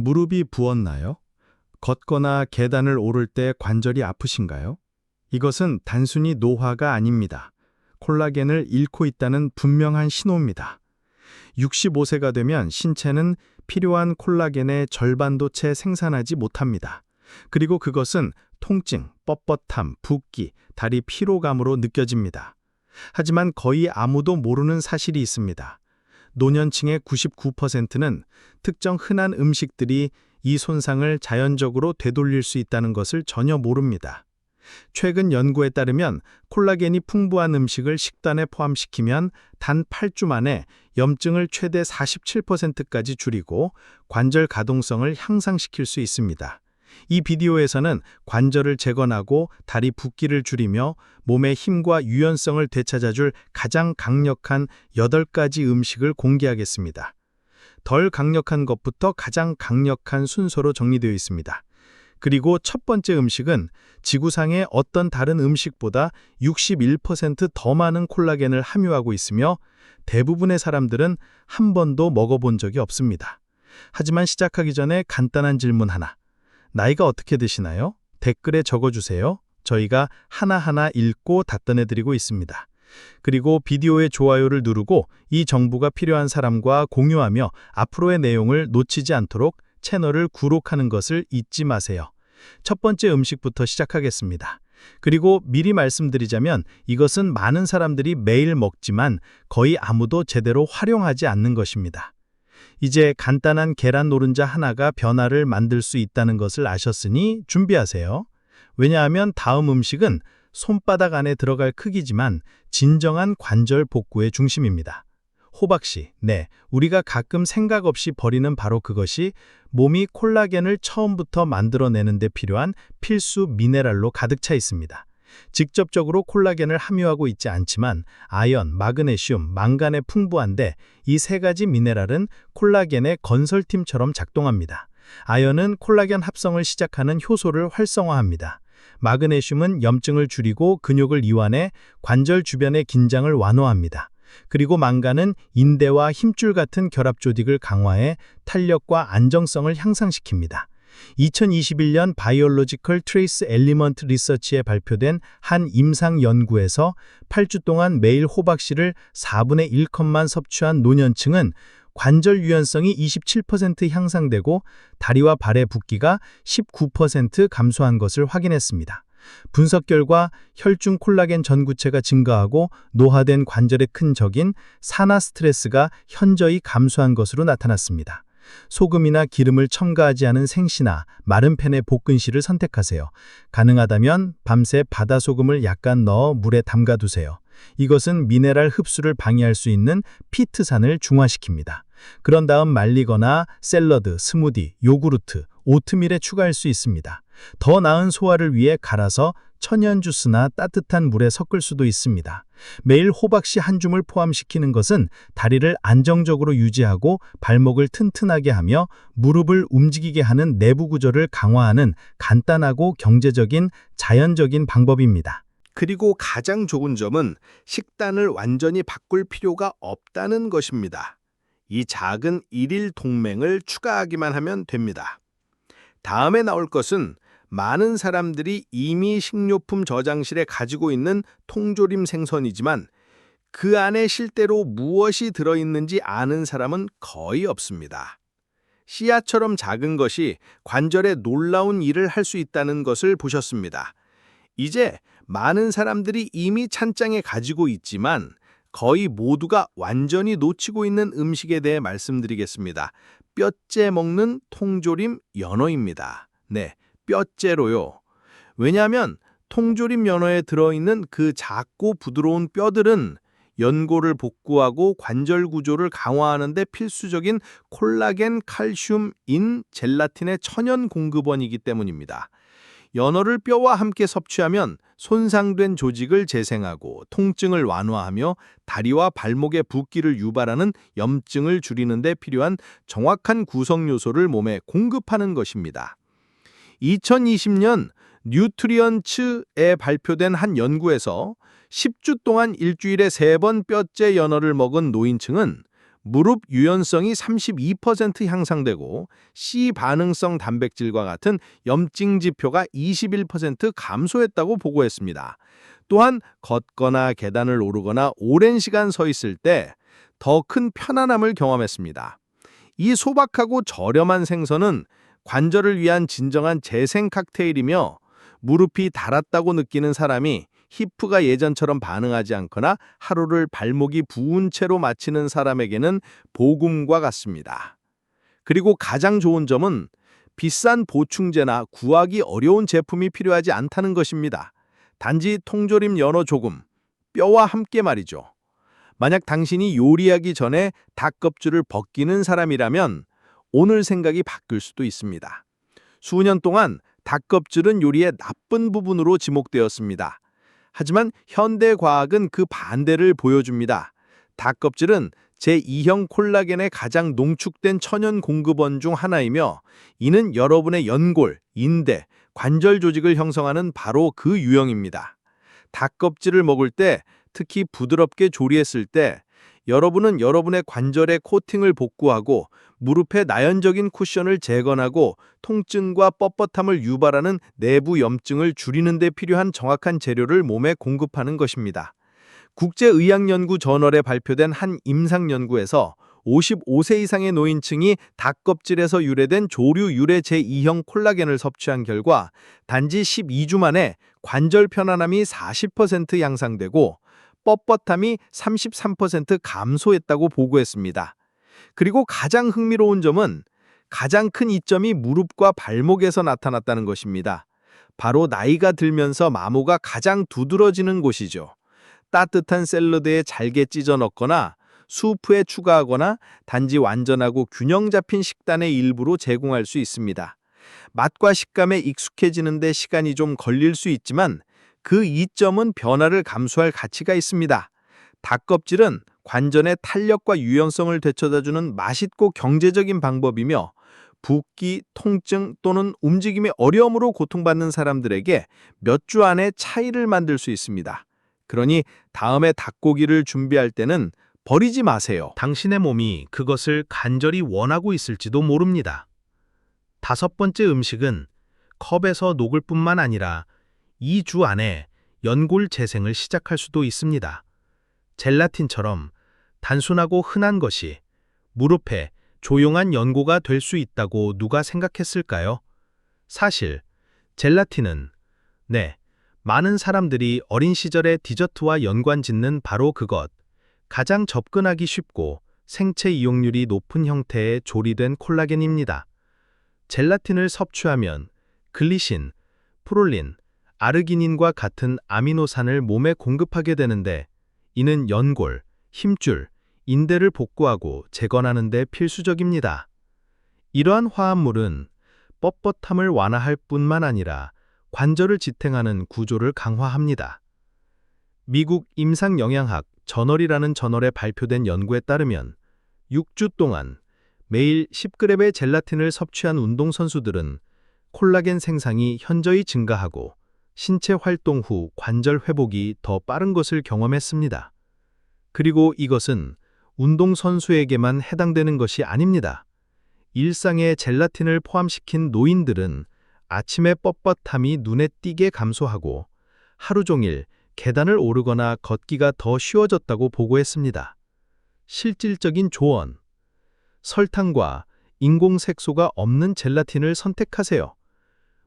무릎이 부었나요? 걷거나 계단을 오를 때 관절이 아프신가요? 이것은 단순히 노화가 아닙니다. 콜라겐을 잃고 있다는 분명한 신호입니다. 65세가 되면 신체는 필요한 콜라겐의 절반도 채 생산하지 못합니다. 그리고 그것은 통증, 뻣뻣함, 붓기, 다리 피로감으로 느껴집니다. 하지만 거의 아무도 모르는 사실이 있습니다. 노년층의 99%는 특정 흔한 음식들이 이 손상을 자연적으로 되돌릴 수 있다는 것을 전혀 모릅니다. 최근 연구에 따르면 콜라겐이 풍부한 음식을 식단에 포함시키면 단 8주 만에 염증을 최대 47%까지 줄이고 관절 가동성을 향상시킬 수 있습니다. 이 비디오에서는 관절을 재건하고 다리 붓기를 줄이며 몸의 힘과 유연성을 되찾아줄 가장 강력한 8가지 음식을 공개하겠습니다. 덜 강력한 것부터 가장 강력한 순서로 정리되어 있습니다. 그리고 첫 번째 음식은 지구상의 어떤 다른 음식보다 61%더 많은 콜라겐을 함유하고 있으며 대부분의 사람들은 한 번도 먹어본 적이 없습니다. 하지만 시작하기 전에 간단한 질문 하나. 나이가 어떻게 되시나요? 댓글에 적어주세요. 저희가 하나하나 읽고 답변해드리고 있습니다. 그리고 비디오의 좋아요를 누르고 이 정보가 필요한 사람과 공유하며 앞으로의 내용을 놓치지 않도록 채널을 구독하는 것을 잊지 마세요. 첫 번째 음식부터 시작하겠습니다. 그리고 미리 말씀드리자면 이것은 많은 사람들이 매일 먹지만 거의 아무도 제대로 활용하지 않는 것입니다. 이제 간단한 계란 노른자 하나가 변화를 만들 수 있다는 것을 아셨으니 준비하세요. 왜냐하면 다음 음식은 손바닥 안에 들어갈 크기지만 진정한 관절 복구의 중심입니다. 호박씨, 네, 우리가 가끔 생각 없이 버리는 바로 그것이 몸이 콜라겐을 처음부터 만들어내는 데 필요한 필수 미네랄로 가득 차 있습니다. 직접적으로 콜라겐을 함유하고 있지 않지만 아연, 마그네슘, 망간에 풍부한데 이 세 가지 미네랄은 콜라겐의 건설팀처럼 작동합니다. 아연은 콜라겐 합성을 시작하는 효소를 활성화합니다. 마그네슘은 염증을 줄이고 근육을 이완해 관절 주변의 긴장을 완화합니다. 그리고 망간은 인대와 힘줄 같은 결합 조직을 강화해 탄력과 안정성을 향상시킵니다. 2021년 바이올로지컬 트레이스 엘리먼트 리서치에 발표된 한 임상 연구에서 8주 동안 매일 호박씨를 4분의 1컵만 섭취한 노년층은 관절 유연성이 27% 향상되고 다리와 발의 붓기가 19% 감소한 것을 확인했습니다. 분석 결과 혈중 콜라겐 전구체가 증가하고 노화된 관절의 큰 적인 산화 스트레스가 현저히 감소한 것으로 나타났습니다. 소금이나 기름을 첨가하지 않은 생시나 마른 팬의 볶은실을 선택하세요. 가능하다면 밤새 바다 소금을 약간 넣어 물에 담가두세요. 이것은 미네랄 흡수를 방해할 수 있는 피트산을 중화시킵니다. 그런 다음 말리거나 샐러드, 스무디, 요구르트, 오트밀에 추가할 수 있습니다. 더 나은 소화를 위해 갈아서 천연 주스나 따뜻한 물에 섞을 수도 있습니다. 매일 호박씨 한 줌을 포함시키는 것은 다리를 안정적으로 유지하고 발목을 튼튼하게 하며 무릎을 움직이게 하는 내부 구조를 강화하는 간단하고 경제적인 자연적인 방법입니다. 그리고 가장 좋은 점은 식단을 완전히 바꿀 필요가 없다는 것입니다. 이 작은 일일 동맹을 추가하기만 하면 됩니다. 다음에 나올 것은 많은 사람들이 이미 식료품 저장실에 가지고 있는 통조림 생선이지만 그 안에 실제로 무엇이 들어있는지 아는 사람은 거의 없습니다. 씨앗처럼 작은 것이 관절에 놀라운 일을 할 수 있다는 것을 보셨습니다. 이제 많은 사람들이 이미 찬장에 가지고 있지만 거의 모두가 완전히 놓치고 있는 음식에 대해 말씀드리겠습니다. 뼈째 먹는 통조림 연어입니다. 네, 뼈째로요. 왜냐하면 통조림 연어에 들어있는 그 작고 부드러운 뼈들은 연골을 복구하고 관절 구조를 강화하는 데 필수적인 콜라겐, 칼슘, 인, 젤라틴의 천연 공급원이기 때문입니다. 연어를 뼈와 함께 섭취하면 손상된 조직을 재생하고 통증을 완화하며 다리와 발목의 붓기를 유발하는 염증을 줄이는 데 필요한 정확한 구성 요소를 몸에 공급하는 것입니다. 2020년 뉴트리언츠에 발표된 한 연구에서 10주 동안 일주일에 3번 뼈째 연어를 먹은 노인층은 무릎 유연성이 32% 향상되고 C 반응성 단백질과 같은 염증 지표가 21% 감소했다고 보고했습니다. 또한 걷거나 계단을 오르거나 오랜 시간 서 있을 때 더 큰 편안함을 경험했습니다. 이 소박하고 저렴한 생선은 관절을 위한 진정한 재생 칵테일이며 무릎이 닳았다고 느끼는 사람이 히프가 예전처럼 반응하지 않거나 하루를 발목이 부은 채로 마치는 사람에게는 복음과 같습니다. 그리고 가장 좋은 점은 비싼 보충제나 구하기 어려운 제품이 필요하지 않다는 것입니다. 단지 통조림 연어 조금, 뼈와 함께 말이죠. 만약 당신이 요리하기 전에 닭 껍질을 벗기는 사람이라면 오늘 생각이 바뀔 수도 있습니다. 수년 동안 닭 껍질은 요리의 나쁜 부분으로 지목되었습니다. 하지만 현대 과학은 그 반대를 보여줍니다. 닭 껍질은 제2형 콜라겐의 가장 농축된 천연 공급원 중 하나이며 이는 여러분의 연골, 인대, 관절 조직을 형성하는 바로 그 유형입니다. 닭 껍질을 먹을 때 특히 부드럽게 조리했을 때 여러분은 여러분의 관절의 코팅을 복구하고 무릎의 나연적인 쿠션을 재건하고 통증과 뻣뻣함을 유발하는 내부 염증을 줄이는 데 필요한 정확한 재료를 몸에 공급하는 것입니다. 국제의학연구 저널에 발표된 한 임상 연구에서 55세 이상의 노인층이 닭껍질에서 유래된 조류 유래 제2형 콜라겐을 섭취한 결과 단지 12주 만에 관절 편안함이 40% 향상되고 뻣뻣함이 33% 감소했다고 보고했습니다. 그리고 가장 흥미로운 점은 가장 큰 이점이 무릎과 발목에서 나타났다는 것입니다. 바로 나이가 들면서 마모가 가장 두드러지는 곳이죠. 따뜻한 샐러드에 잘게 찢어 넣거나 수프에 추가하거나 단지 완전하고 균형 잡힌 식단의 일부로 제공할 수 있습니다. 맛과 식감에 익숙해지는데 시간이 좀 걸릴 수 있지만 그 이점은 변화를 감수할 가치가 있습니다. 닭껍질은 관전의 탄력과 유연성을 되찾아주는 맛있고 경제적인 방법이며 붓기, 통증 또는 움직임의 어려움으로 고통받는 사람들에게 몇 주 안에 차이를 만들 수 있습니다. 그러니 다음에 닭고기를 준비할 때는 버리지 마세요. 당신의 몸이 그것을 간절히 원하고 있을지도 모릅니다. 다섯 번째 음식은 컵에서 녹을 뿐만 아니라 2주 안에 연골 재생을 시작할 수도 있습니다. 젤라틴처럼 단순하고 흔한 것이 무릎에 조용한 연고가 될 수 있다고 누가 생각했을까요? 사실 젤라틴은 네, 많은 사람들이 어린 시절에 디저트와 연관 짓는 바로 그것, 가장 접근하기 쉽고 생체 이용률이 높은 형태의 조리된 콜라겐입니다. 젤라틴을 섭취하면 글리신, 프롤린, 아르기닌과 같은 아미노산을 몸에 공급하게 되는데 이는 연골, 힘줄, 인대를 복구하고 재건하는 데 필수적입니다. 이러한 화합물은 뻣뻣함을 완화할 뿐만 아니라 관절을 지탱하는 구조를 강화합니다. 미국 임상영양학 저널이라는 저널에 발표된 연구에 따르면 6주 동안 매일 10g의 젤라틴을 섭취한 운동선수들은 콜라겐 생산이 현저히 증가하고 신체 활동 후 관절 회복이 더 빠른 것을 경험했습니다. 그리고 이것은 운동선수에게만 해당되는 것이 아닙니다. 일상에 젤라틴을 포함시킨 노인들은 아침의 뻣뻣함이 눈에 띄게 감소하고 하루 종일 계단을 오르거나 걷기가 더 쉬워졌다고 보고했습니다. 실질적인 조언. 설탕과 인공색소가 없는 젤라틴을 선택하세요.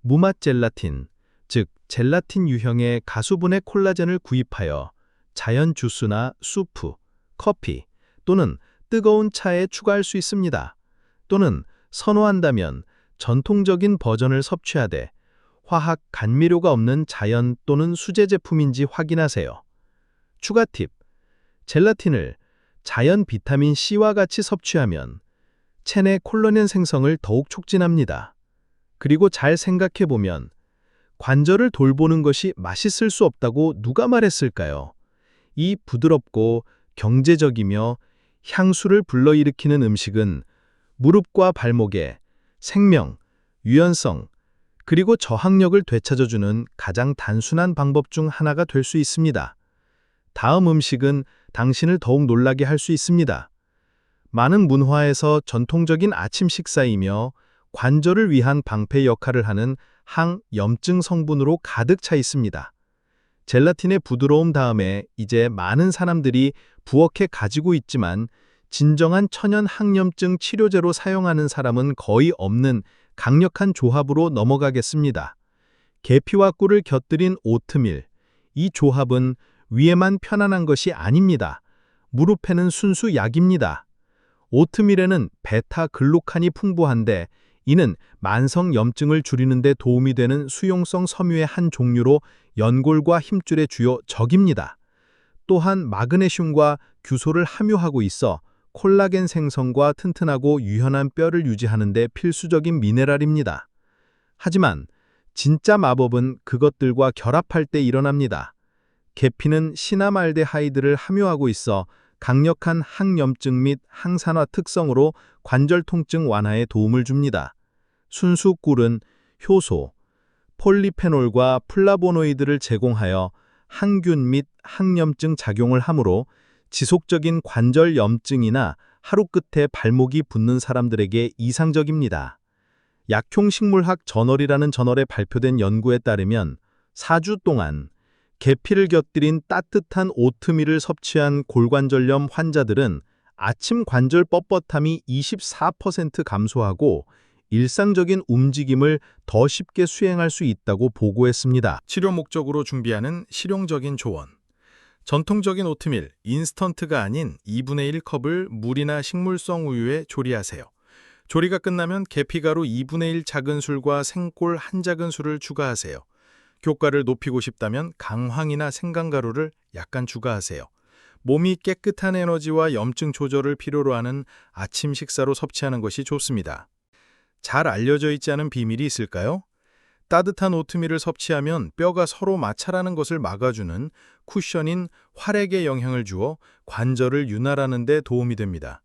무맛 젤라틴, 즉 젤라틴 유형의 가수분해 콜라겐을 구입하여 자연 주스나 수프, 커피 또는 뜨거운 차에 추가할 수 있습니다. 또는 선호한다면 전통적인 버전을 섭취하되 화학 감미료가 없는 자연 또는 수제 제품인지 확인하세요. 추가 팁. 젤라틴을 자연 비타민 C와 같이 섭취하면 체내 콜라겐 생성을 더욱 촉진합니다. 그리고 잘 생각해 보면 관절을 돌보는 것이 맛있을 수 없다고 누가 말했을까요? 이 부드럽고 경제적이며 향수를 불러일으키는 음식은 무릎과 발목에 생명, 유연성, 그리고 저항력을 되찾아주는 가장 단순한 방법 중 하나가 될 수 있습니다. 다음 음식은 당신을 더욱 놀라게 할 수 있습니다. 많은 문화에서 전통적인 아침 식사이며 관절을 위한 방패 역할을 하는 항 염증 성분으로 가득 차 있습니다. 젤라틴의 부드러움 다음에 이제 많은 사람들이 부엌에 가지고 있지만 진정한 천연 항염증 치료제로 사용하는 사람은 거의 없는 강력한 조합으로 넘어가겠습니다. 계피와 꿀을 곁들인 오트밀. 이 조합은 위에만 편안한 것이 아닙니다. 무릎에는 순수 약입니다. 오트밀에는 베타글루칸이 풍부한데 이는 만성 염증을 줄이는 데 도움이 되는 수용성 섬유의 한 종류로 연골과 힘줄의 주요 적입니다. 또한 마그네슘과 규소를 함유하고 있어 콜라겐 생성과 튼튼하고 유연한 뼈를 유지하는 데 필수적인 미네랄입니다. 하지만 진짜 마법은 그것들과 결합할 때 일어납니다. 계피는 시나말데하이드를 함유하고 있어 강력한 항염증 및 항산화 특성으로 관절 통증 완화에 도움을 줍니다. 순수 꿀은 효소, 폴리페놀과 플라보노이드를 제공하여 항균 및 항염증 작용을 하므로 지속적인 관절 염증이나 하루 끝에 발목이 붓는 사람들에게 이상적입니다. 약효식물학 저널이라는 저널에 발표된 연구에 따르면 4주 동안 계피를 곁들인 따뜻한 오트밀을 섭취한 골관절염 환자들은 아침 관절 뻣뻣함이 24% 감소하고 일상적인 움직임을 더 쉽게 수행할 수 있다고 보고했습니다. 치료 목적으로 준비하는 실용적인 조언. 전통적인 오트밀, 인스턴트가 아닌 2분의 1컵을 물이나 식물성 우유에 조리하세요. 조리가 끝나면 계피가루 2분의 1 작은 술과 생골 한 작은 술을 추가하세요. 효과를 높이고 싶다면 강황이나 생강가루를 약간 추가하세요. 몸이 깨끗한 에너지와 염증 조절을 필요로 하는 아침 식사로 섭취하는 것이 좋습니다. 잘 알려져 있지 않은 비밀이 있을까요? 따뜻한 오트밀을 섭취하면 뼈가 서로 마찰하는 것을 막아주는 쿠션인 활액에 영향을 주어 관절을 윤활하는 데 도움이 됩니다.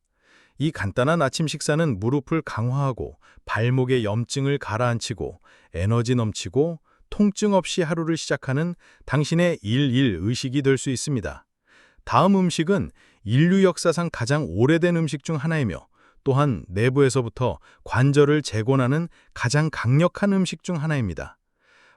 이 간단한 아침 식사는 무릎을 강화하고 발목의 염증을 가라앉히고 에너지 넘치고 통증 없이 하루를 시작하는 당신의 일일 의식이 될 수 있습니다. 다음 음식은 인류 역사상 가장 오래된 음식 중 하나이며 또한 내부에서부터 관절을 재건하는 가장 강력한 음식 중 하나입니다.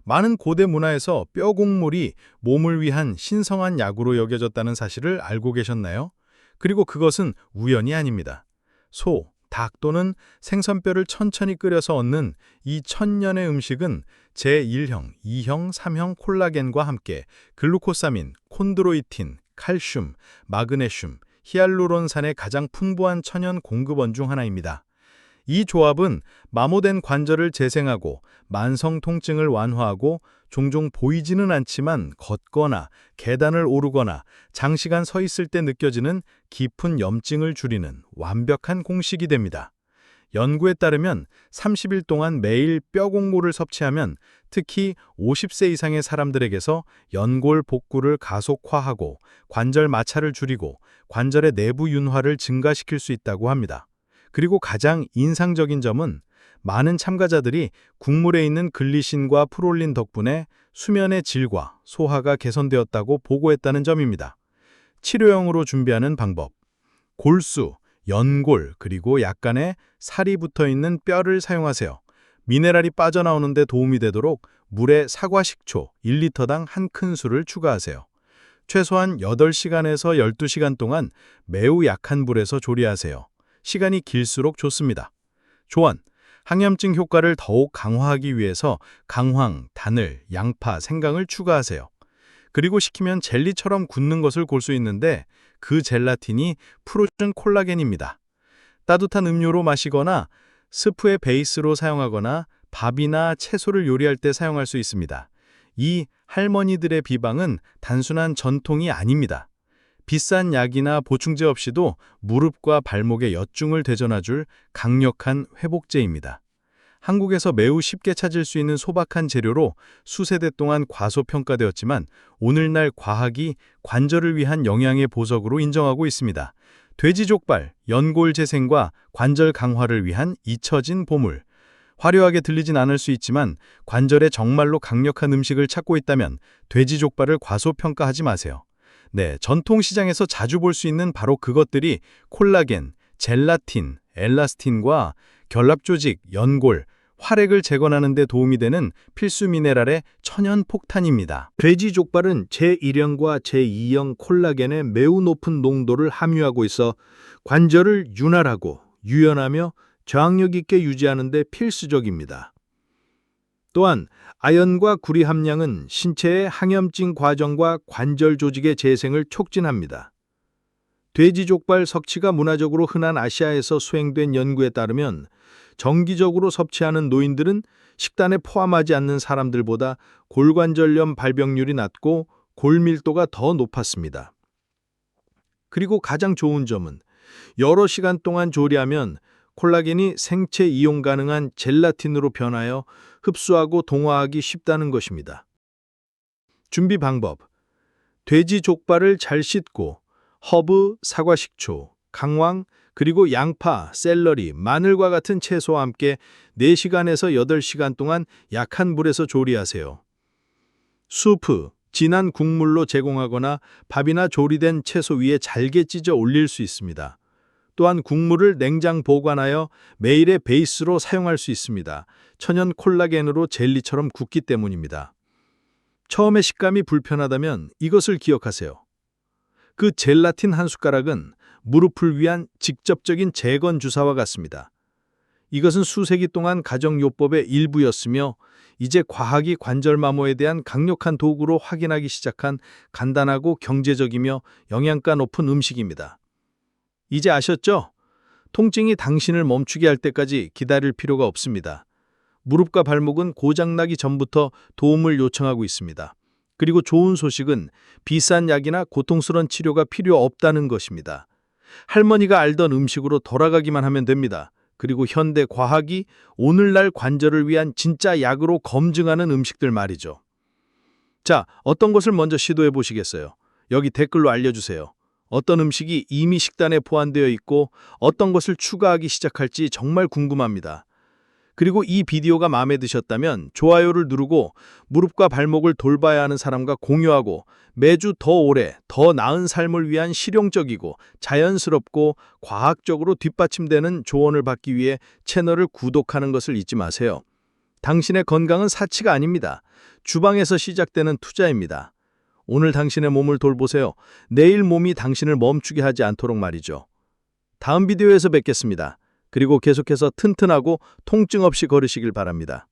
많은 고대 문화에서 뼈 곡물이 몸을 위한 신성한 약으로 여겨졌다는 사실을 알고 계셨나요? 그리고 그것은 우연이 아닙니다. 소, 닭 또는 생선뼈를 천천히 끓여서 얻는 이 천년의 음식은 제1형, 2형, 3형 콜라겐과 함께 글루코사민, 콘드로이틴, 칼슘, 마그네슘, 히알루론산의 가장 풍부한 천연 공급원 중 하나입니다. 이 조합은 마모된 관절을 재생하고 만성 통증을 완화하고 종종 보이지는 않지만 걷거나 계단을 오르거나 장시간 서 있을 때 느껴지는 깊은 염증을 줄이는 완벽한 공식이 됩니다. 연구에 따르면 30일 동안 매일 뼈 곡물을 섭취하면 특히 50세 이상의 사람들에게서 연골 복구를 가속화하고 관절 마찰을 줄이고 관절의 내부 윤화를 증가시킬 수 있다고 합니다. 그리고 가장 인상적인 점은 많은 참가자들이 국물에 있는 글리신과 프롤린 덕분에 수면의 질과 소화가 개선되었다고 보고했다는 점입니다. 치료용으로 준비하는 방법. 골수, 연골, 그리고 약간의 살이 붙어 있는 뼈를 사용하세요. 미네랄이 빠져나오는 데 도움이 되도록 물에 사과 식초 1리터당 한 큰술을 추가하세요. 최소한 8시간에서 12시간 동안 매우 약한 불에서 조리하세요. 시간이 길수록 좋습니다. 조언. 항염증 효과를 더욱 강화하기 위해서 강황, 다늘, 양파, 생강을 추가하세요. 그리고 식히면 젤리처럼 굳는 것을 골수 있는데 그 젤라틴이 프로즌 콜라겐입니다. 따뜻한 음료로 마시거나 스프의 베이스로 사용하거나 밥이나 채소를 요리할 때 사용할 수 있습니다. 이 할머니들의 비방은 단순한 전통이 아닙니다. 비싼 약이나 보충제 없이도 무릎과 발목의 여중을 되전화줄 강력한 회복제입니다. 한국에서 매우 쉽게 찾을 수 있는 소박한 재료로 수세대 동안 과소평가되었지만 오늘날 과학이 관절을 위한 영양의 보석으로 인정하고 있습니다. 돼지 족발, 연골 재생과 관절 강화를 위한 잊혀진 보물. 화려하게 들리진 않을 수 있지만 관절에 정말로 강력한 음식을 찾고 있다면 돼지 족발을 과소평가하지 마세요. 네, 전통 시장에서 자주 볼 수 있는 바로 그것들이 콜라겐, 젤라틴, 엘라스틴과 결합조직, 연골, 활액을 재건하는 데 도움이 되는 필수 미네랄의 천연 폭탄입니다. 돼지 족발은 제1형과 제2형 콜라겐의 매우 높은 농도를 함유하고 있어 관절을 윤활하고 유연하며 저항력 있게 유지하는 데 필수적입니다. 또한 아연과 구리 함량은 신체의 항염증 과정과 관절 조직의 재생을 촉진합니다. 돼지 족발 섭취가 문화적으로 흔한 아시아에서 수행된 연구에 따르면 정기적으로 섭취하는 노인들은 식단에 포함하지 않는 사람들보다 골관절염 발병률이 낮고 골밀도가 더 높았습니다. 그리고 가장 좋은 점은 여러 시간 동안 조리하면 콜라겐이 생체 이용 가능한 젤라틴으로 변하여 흡수하고 동화하기 쉽다는 것입니다. 준비 방법. 돼지 족발을 잘 씻고 허브, 사과 식초, 강황, 그리고 양파, 샐러리, 마늘과 같은 채소와 함께 4시간에서 8시간 동안 약한 불에서 조리하세요. 수프, 진한 국물로 제공하거나 밥이나 조리된 채소 위에 잘게 찢어 올릴 수 있습니다. 또한 국물을 냉장 보관하여 매일의 베이스로 사용할 수 있습니다. 천연 콜라겐으로 젤리처럼 굳기 때문입니다. 처음에 식감이 불편하다면 이것을 기억하세요. 그 젤라틴 한 숟가락은 무릎을 위한 직접적인 재건 주사와 같습니다. 이것은 수세기 동안 가정요법의 일부였으며 이제 과학이 관절 마모에 대한 강력한 도구로 확인하기 시작한 간단하고 경제적이며 영양가 높은 음식입니다. 이제 아셨죠? 통증이 당신을 멈추게 할 때까지 기다릴 필요가 없습니다. 무릎과 발목은 고장나기 전부터 도움을 요청하고 있습니다. 그리고 좋은 소식은 비싼 약이나 고통스러운 치료가 필요 없다는 것입니다. 할머니가 알던 음식으로 돌아가기만 하면 됩니다. 그리고 현대 과학이 오늘날 관절을 위한 진짜 약으로 검증하는 음식들 말이죠. 자, 어떤 것을 먼저 시도해 보시겠어요? 여기 댓글로 알려주세요. 어떤 음식이 이미 식단에 포함되어 있고 어떤 것을 추가하기 시작할지 정말 궁금합니다. 그리고 이 비디오가 마음에 드셨다면 좋아요를 누르고 무릎과 발목을 돌봐야 하는 사람과 공유하고 매주 더 오래, 더 나은 삶을 위한 실용적이고 자연스럽고 과학적으로 뒷받침되는 조언을 받기 위해 채널을 구독하는 것을 잊지 마세요. 당신의 건강은 사치가 아닙니다. 주방에서 시작되는 투자입니다. 오늘 당신의 몸을 돌보세요. 내일 몸이 당신을 멈추게 하지 않도록 말이죠. 다음 비디오에서 뵙겠습니다. 그리고 계속해서 튼튼하고 통증 없이 걸으시길 바랍니다.